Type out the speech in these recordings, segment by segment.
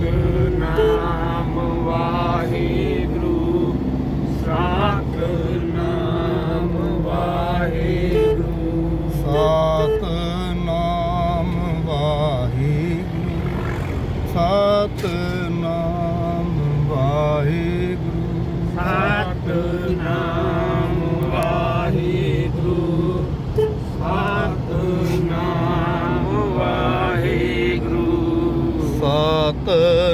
Satnam Waheguru Satnam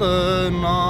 tığına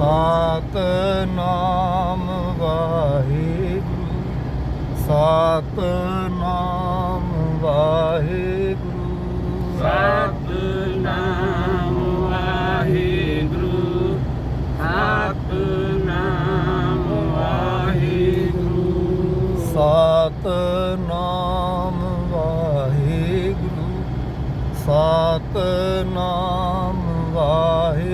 ਸਾਤ ਨਾਮ ਵਾਹਿਗੁਰੂ ਸਾਤ ਨਾਮ ਵਾਹਿਗੁਰੂ। ਸਾਤ ਨਾਮ ਵਾਹਿਗੁਰੂ ਸਾਤ ਨਾਮ ਵਾਹਿਗੁਰੂ। ਸਾਤ ਨਾਮ ਵਾਹਿਗੁਰੂ ਸਾਤ ਨਾਮ ਵਾਹਿਗੁਰੂ